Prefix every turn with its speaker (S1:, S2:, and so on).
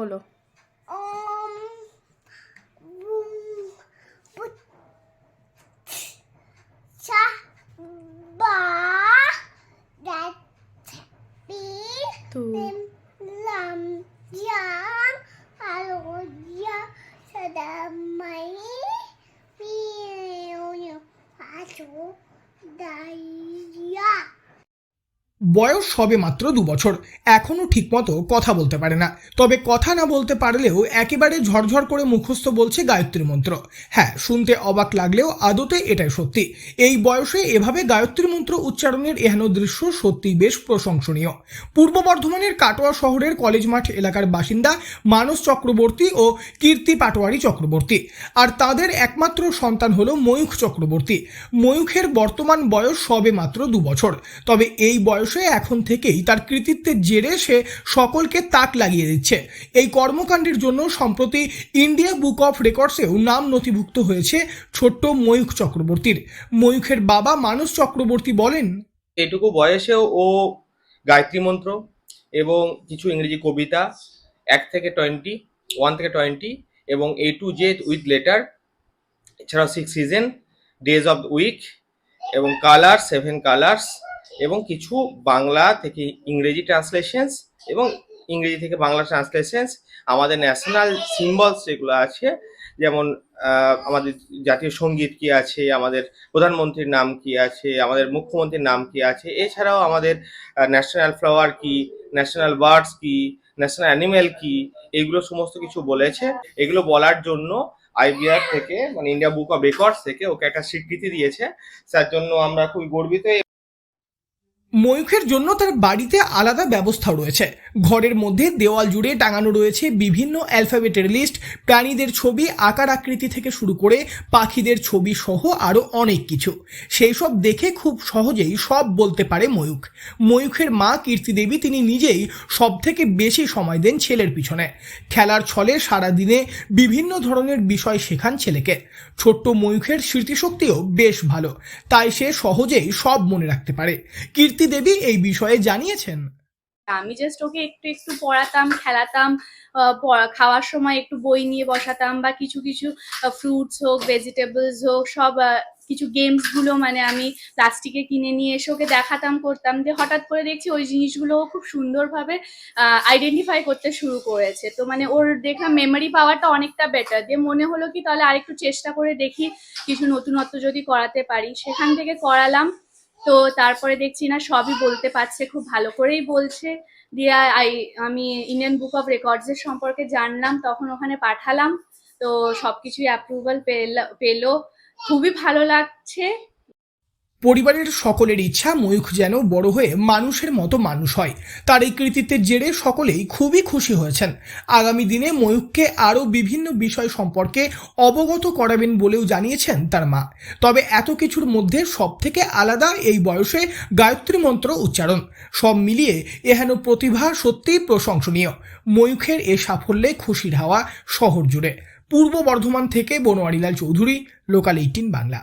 S1: বলো Daya.
S2: বয়স সবে মাত্র দু বছর। এখনও ঠিকমতো কথা বলতে পারে না। তবে কথা না বলতে পারলেও একেবারে ঝরঝর করে মুখস্থ বলছে গায়ত্রী মন্ত্র। হ্যাঁ শুনতে অবাক লাগলেও আদতে এটাই সত্যি। এই বয়সে এভাবে গায়ত্রী মন্ত্র উচ্চারণের এহেন দৃশ্য সত্যিই বেশ প্রশংসনীয়। পূর্ব বর্ধমানের কাটোয়া শহরের কলেজ মাঠ এলাকার বাসিন্দা মানস চক্রবর্তী ও কীর্তি পাটোয়ারি চক্রবর্তী। আর তাদের একমাত্র সন্তান হল ময়ূখ চক্রবর্তী। ময়ূখের বর্তমান বয়স সবে মাত্র দু বছর। তবে এই বয়সে এখন থেকেই তার কৃতিত্বের জেরে সে সকলকে তাক লাগিয়ে দিচ্ছে। এই কর্মকাণ্ডের জন্য সম্প্রতি ইন্ডিয়া বুক অফ রেকর্ডসেও নাম নথিভুক্ত হয়েছে ছোট্ট ময়ূখ চক্রবর্তীর। ময়ূখের বাবা মানস চক্রবর্তী বলেন,
S3: এটুকু বয়সেও ও গায়ত্রী মন্ত্র এবং কিছু ইংরেজি কবিতা, এক থেকে টোয়েন্টি, ওয়ান থেকে টোয়েন্টি এবং A to Z with letter, এছাড়াও six season, days of week এবং কালার্স সেভেন কালার্স এবং কিছু বাংলা থেকে ইংরেজি ট্রান্সলেশনস এবং ইংরেজি থেকে বাংলা ট্রান্সলেশনস আমাদের ন্যাশনাল সিম্বলস যেগুলো আছে, যেমন আমাদের জাতীয় সংগীত কি আছে, আমাদের প্রধানমন্ত্রীর নাম কি আছে, আমাদের মুখ্যমন্ত্রীর নাম কি আছে, এছাড়াও আমাদের ন্যাশনাল ফ্লাওয়ার কি ন্যাশনাল বার্ডস কি ন্যাশনাল অ্যানিমেল কি, এগুলো সমস্ত কিছু বলেছে। এগুলো বলার জন্য আইবিআর থেকে মানে ইন্ডিয়া বুক অফ রেকর্ডস থেকে ওকে একটা স্বীকৃতি দিয়েছে। তার জন্য আমরা খুবই গর্বিত
S2: ময়ূখের জন্য তার বাড়িতে আলাদা ব্যবস্থা রয়েছে। ঘরের মধ্যে দেওয়াল জুড়ে টাঙানো রয়েছে বিভিন্ন অ্যালফাবেটের লিস্ট প্রাণীদের ছবি, আকার আকৃতি থেকে শুরু করে পাখিদের ছবি সহ আরও অনেক কিছু। সেই সব দেখে খুব সহজেই সব বলতে পারে ময়ূখ। ময়ূখের মা কীর্তি দেবী তিনি নিজেই সব থেকে বেশি সময় দেন ছেলের পিছনে। খেলার ছলে সারাদিনে বিভিন্ন ধরনের বিষয় শেখান ছেলেকে। ছোট্ট ময়ূখের স্মৃতিশক্তিও বেশ ভালো, তাই সে সহজেই সব মনে রাখতে পারে। কীর্তি দেবী এই বিষয়ে জানিয়েছেন?
S4: আমি জাস্ট ওকে একটু একটু পড়াতাম, খেলাতাম খাওয়ার সময় একটু বই নিয়ে বসাতাম বা কিছু কিছু ফ্রুটস হোক ভেজিটেবলস হোক, সব কিছু গেমসগুলো মানে আমি প্লাস্টিকে কিনে নিয়ে এসে ওকে দেখাতাম, করতাম। যে হঠাৎ করে দেখছি ওই জিনিসগুলো খুব সুন্দরভাবে আইডেন্টিফাই করতে শুরু করেছে। তো মানে ওর দেখলাম মেমোরি পাওয়ারটা অনেকটা বেটার দিয়ে মনে হলো কি তাহলে আরেকটু চেষ্টা করে দেখি, কিছু নতুনত্ব যদি করাতে পারি। সেখান থেকে করালাম। তো তারপরে দেখছি না, সবই বলতে পারছে, খুব ভালো করেই বলছে। দিয়ে আই, আমি ইন্ডিয়ান বুক অফ রেকর্ডস এর সম্পর্কে জানলাম, তখন ওখানে পাঠালাম। তো সবকিছুই অ্যাপ্রুভাল পেল, পেল। খুবই ভালো লাগছে।
S2: পরিবারের সকলের ইচ্ছা ময়ূখ যেন বড় হয়ে মানুষের মতো মানুষ হয়। তার এই কৃতিত্বের জেরে সকলেই খুবই খুশি হয়েছেন। আগামী দিনে ময়ূখকে আরও বিভিন্ন বিষয় সম্পর্কে অবগত করাবেন বলেও জানিয়েছেন তার মা। তবে এত কিছুর মধ্যে সব থেকে আলাদা এই বয়সে গায়ত্রী মন্ত্র উচ্চারণ। সব মিলিয়ে এহেন প্রতিভা সত্যিই প্রশংসনীয়। ময়ূখের এ সাফল্যে খুশির হাওয়া শহর জুড়ে। পূর্ব বর্ধমান থেকে বনোয়ারিলাল চৌধুরী লোকাল এইটিন বাংলা